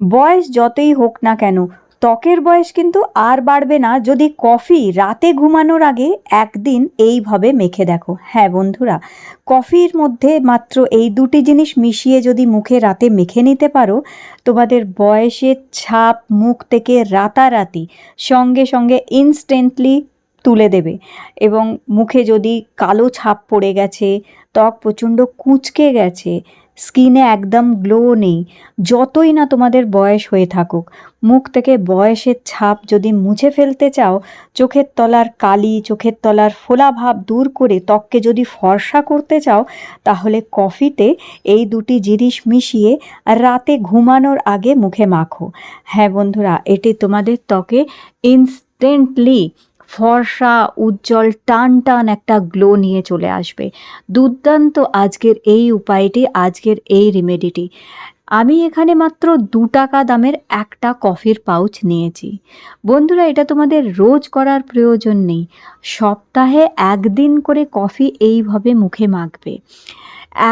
বয়স যতই হোক না কেন, ত্বকের বয়স কিন্তু আর বাড়বে না। যদি কফি রাতে ঘুমানোর আগে একদিন এইভাবে মেখে দেখো। হ্যাঁ বন্ধুরা, কফির মধ্যে মাত্র এই দুটি জিনিস মিশিয়ে যদি মুখে রাতে মেখে নিতে পারো, তোমাদের বয়সের ছাপ মুখ থেকে রাতারাতি সঙ্গে সঙ্গে ইনস্ট্যান্টলি তুলে দেবে। এবং মুখে যদি কালো ছাপ পড়ে গেছে, ত্বক প্রচণ্ড কুঁচকে গেছে স্কিনে একদম গ্লো নেই। যতই না তোমাদের বয়স হয়ে থাকুক, মুখ থেকে বয়সের ছাপ যদি মুছে ফেলতে চাও, চোখের তলার কালি, চোখের তলার ফোলাভাব দূর করে ত্বককে যদি ফর্সা করতে চাও, তাহলে কফিতে এই দুটি জিনিস মিশিয়ে রাতে ঘুমানোর আগে মুখে মাখো। হ্যাঁ বন্ধুরা, এটি তোমাদের ত্বকে ইনস্ট্যান্টলি ফর্সা, উজ্জ্বল টান টান একটা গ্লো নিয়ে চলে আসবে। দুর্দান্ত আজকের এই উপায়টি, আজকের এই রেমেডিটি আমি এখানে মাত্র দু টাকা দামের একটা কফির পাউচ নিয়েছি। বন্ধুরা, এটা তোমাদের রোজ করার প্রয়োজন নেই। সপ্তাহে একদিন করে কফি এইভাবে মুখে মাখবে।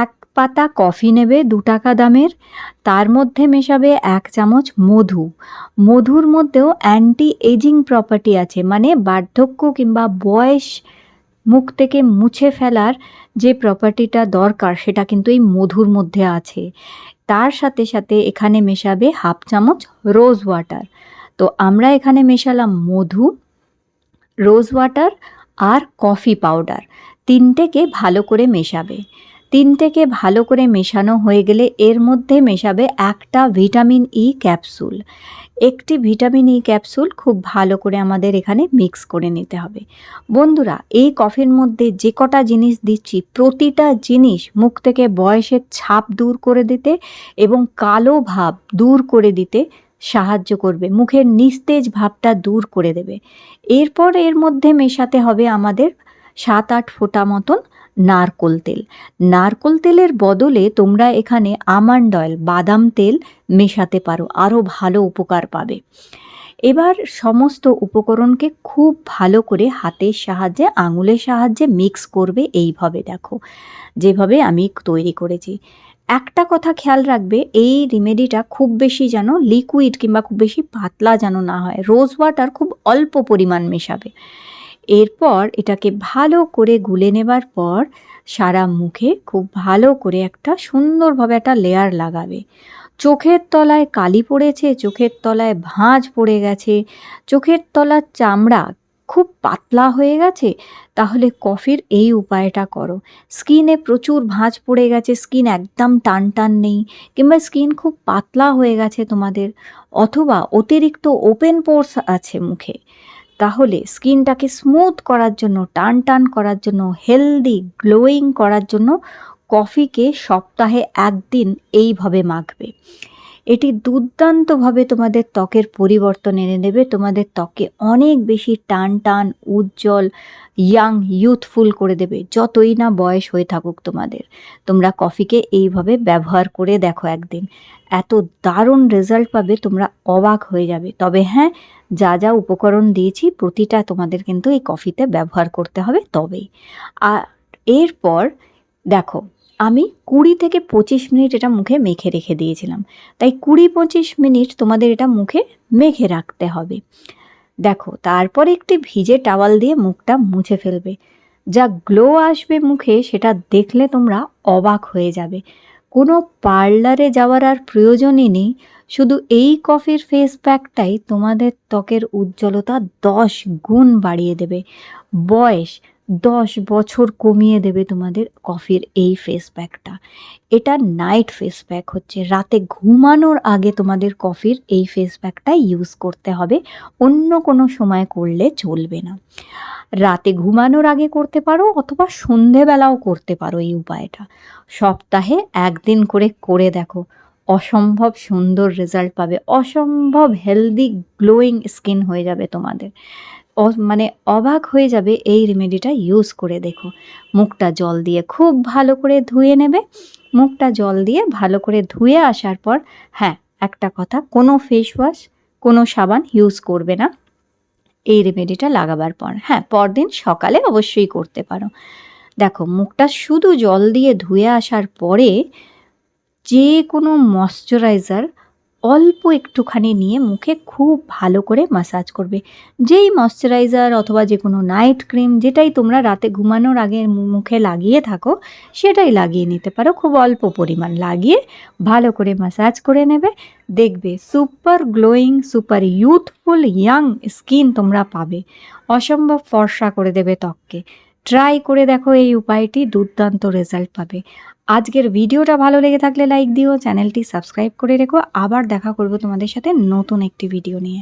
এক পাতা কফি নেবে দু টাকা দামের। তার মধ্যে মেশাবে এক চামচ মধু। মধুর মধ্যেও অ্যান্টি এজিং প্রপার্টি আছে মানে বার্ধক্য কিংবা বয়স মুখ থেকে মুছে ফেলার যে প্রপার্টিটা দরকার, সেটা কিন্তু এই মধুর মধ্যে আছে। তার সাথে সাথে এখানে মেশাবে হাফ চামচ রোজ ওয়াটার তো আমরা এখানে মেশালাম মধু রোজ ওয়াটার আর কফি পাউডার তিনটেকে ভালো করে মেশাবে। তিনটেকে ভালো করে মেশানো হয়ে গেলে এর মধ্যে মেশাবে একটা ভিটামিন ই ক্যাপসুল। একটি ভিটামিন ই ক্যাপসুল খুব ভালো করে আমাদের এখানে মিক্স করে নিতে হবে। বন্ধুরা, এই কফির মধ্যে যে কটা জিনিস দিচ্ছি, প্রতিটা জিনিস মুখ থেকে বয়সের ছাপ দূর করে দিতে এবং কালো ভাব দূর করে দিতে সাহায্য করবে। মুখের নিস্তেজ ভাবটা দূর করে দেবে। এরপর এর মধ্যে মেশাতে হবে আমাদের সাত আট ফোঁটা মতন নারকোল তেল। নারকোল তেলের বদলে তোমরা এখানে আমান্ড অয়েল, বাদাম তেল মেশাতে পারো আরও ভালো উপকার পাবে। এবার সমস্ত উপকরণকে খুব ভালো করে হাতের সাহায্যে, আঙুলের সাহায্যে মিক্স করবে এইভাবে দেখো, যেভাবে আমি তৈরি করেছি। একটা কথা খেয়াল রাখবে, এই রেমেডিটা খুব বেশি যেন লিকুইড কিংবা খুব বেশি পাতলা যেন না হয় রোজ ওয়াটার খুব অল্প পরিমাণ মেশাবে। এরপর এটাকে ভালো করে গুলে নেবার পর সারা মুখে খুব ভালো করে একটা সুন্দরভাবে একটা লেয়ার লাগাবে। চোখের তলায় কালি পড়েছে, চোখের তলায় ভাঁজ পড়ে গেছে, চোখের তলার চামড়া খুব পাতলা হয়ে গেছে, তাহলে কফির এই উপায়টা করো। স্কিনে প্রচুর ভাঁজ পড়ে গেছে, স্কিন একদম টান টান নেই, কিংবা স্কিন খুব পাতলা হয়ে গেছে তোমাদের, অথবা অতিরিক্ত ওপেন পোর্স আছে মুখে। তাহলে স্কিনটাকে স্মুথ করার জন্য, টান টান করার জন্য হেলদি গ্লোয়িং করার জন্য কফিকে সপ্তাহে একদিন এইভাবে মাখবে। এটি দুর্দান্তভাবে তোমাদের ত্বকের পরিবর্তন এনে দেবে। তোমাদের ত্বকে অনেক বেশি টান টান, উজ্জ্বল ইয়াং ইউথফুল করে দেবে। যতই না বয়স হয়ে থাকুক তোমাদের। তোমরা কফিকে এইভাবে ব্যবহার করে দেখো একদিন। এত দারুণ রেজাল্ট পাবে, তোমরা অবাক হয়ে যাবে। তবে হ্যাঁ যা যা উপকরণ দিয়েছি, প্রতিটা তোমাদের কিন্তু এই কফিতে ব্যবহার করতে হবে তবেই। আর এরপর দেখো আমি কুড়ি থেকে পঁচিশ মিনিট এটা মুখে মেখে রেখে দিয়েছিলাম। তাই কুড়ি পঁচিশ মিনিট তোমাদের এটা মুখে মেখে রাখতে হবে। দেখো, তারপর একটি ভিজে টাওয়াল দিয়ে মুখটা মুছে ফেলবে। যা গ্লো আসবে মুখে সেটা দেখলে তোমরা অবাক হয়ে যাবে। কোনো পার্লারে যাওয়ার আর প্রয়োজনই নেই। শুধু এই কফির ফেস প্যাকটাই তোমাদের ত্বকের উজ্জ্বলতা দশ গুণ বাড়িয়ে দেবে। বয়স দশ বছর কমিয়ে দেবে তোমাদের কফির এই ফেস প্যাকটা এটা নাইট ফেস প্যাক হচ্ছে। রাতে ঘুমানোর আগে তোমাদের কফির এই ফেস প্যাকটা ইউজ করতে হবে। অন্য কোনো সময় করলে চলবে না। রাতে ঘুমানোর আগে করতে পারো অথবা সন্ধেবেলাও করতে পারো এই উপায়টা। সপ্তাহে একদিন করে করে দেখো। অসম্ভব সুন্দর রেজাল্ট পাবে। অসম্ভব হেলদি গ্লোয়িং স্কিন হয়ে যাবে তোমাদের। মানে অবাক হয়ে যাবে এই রেমেডিটা ইউজ করে, দেখো। মুখটা জল দিয়ে খুব ভালো করে ধুয়ে নেবে। মুখটা জল দিয়ে ভালো করে ধুয়ে আসার পর হ্যাঁ একটা কথা, কোনো ফেস ওয়াশ কোনো সাবান ইউজ করবে না। এই রেমেডিটা লাগাবার পর হ্যাঁ পরদিন সকালে অবশ্যই করতে পারো। দেখো, মুখটা শুধু জল দিয়ে ধুয়ে আসার পরে যে কোনো ময়শ্চারাইজার অল্প একটুখানি নিয়ে মুখে খুব ভালো করে মাসাজ করবে। যেই ময়শ্চারাইজার অথবা যে কোনো নাইট ক্রিম যেটাই তোমরা রাতে ঘুমানোর আগে মুখে লাগিয়ে থাকো, সেটাই লাগিয়ে নিতে পারো। খুব অল্প পরিমাণ লাগিয়ে ভালো করে মাসাজ করে নেবে। দেখবে super glowing super youthful young skin তোমরা পাবে। অসম্ভব ফর্সা করে দেবে ত্বককে। ট্রাই করে দেখো এই উপায়টি, দুর্দান্ত রেজাল্ট পাবে। আজকের ভিডিওটা ভালো লেগে থাকলে লাইক দিও চ্যানেলটি সাবস্ক্রাইব করে রেখো। আবার দেখা করব তোমাদের সাথে নতুন একটি ভিডিও নিয়ে।